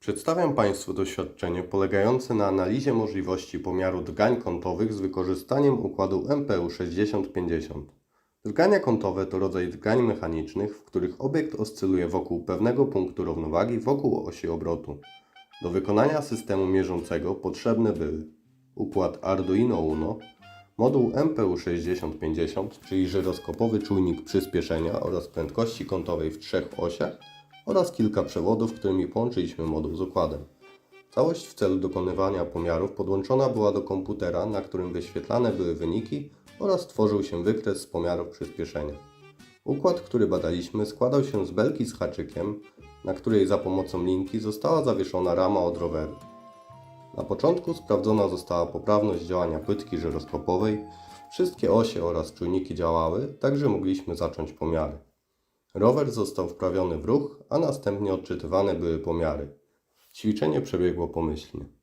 Przedstawiam Państwu doświadczenie polegające na analizie możliwości pomiaru drgań kątowych z wykorzystaniem układu MPU 6050. Drgania kątowe to rodzaj drgań mechanicznych, w których obiekt oscyluje wokół pewnego punktu równowagi wokół osi obrotu. Do wykonania systemu mierzącego potrzebne były układ Arduino Uno, moduł MPU 6050, czyli żyroskopowy czujnik przyspieszenia oraz prędkości kątowej w trzech osiach oraz kilka przewodów, którymi połączyliśmy moduł z układem. Całość w celu dokonywania pomiarów podłączona była do komputera, na którym wyświetlane były wyniki oraz tworzył się wykres z pomiarów przyspieszenia. Układ, który badaliśmy, składał się z belki z haczykiem, na której za pomocą linki została zawieszona rama od roweru. Na początku sprawdzona została poprawność działania płytki żyroskopowej, wszystkie osie oraz czujniki działały, także mogliśmy zacząć pomiary. Rower został wprawiony w ruch, a następnie odczytywane były pomiary. Ćwiczenie przebiegło pomyślnie.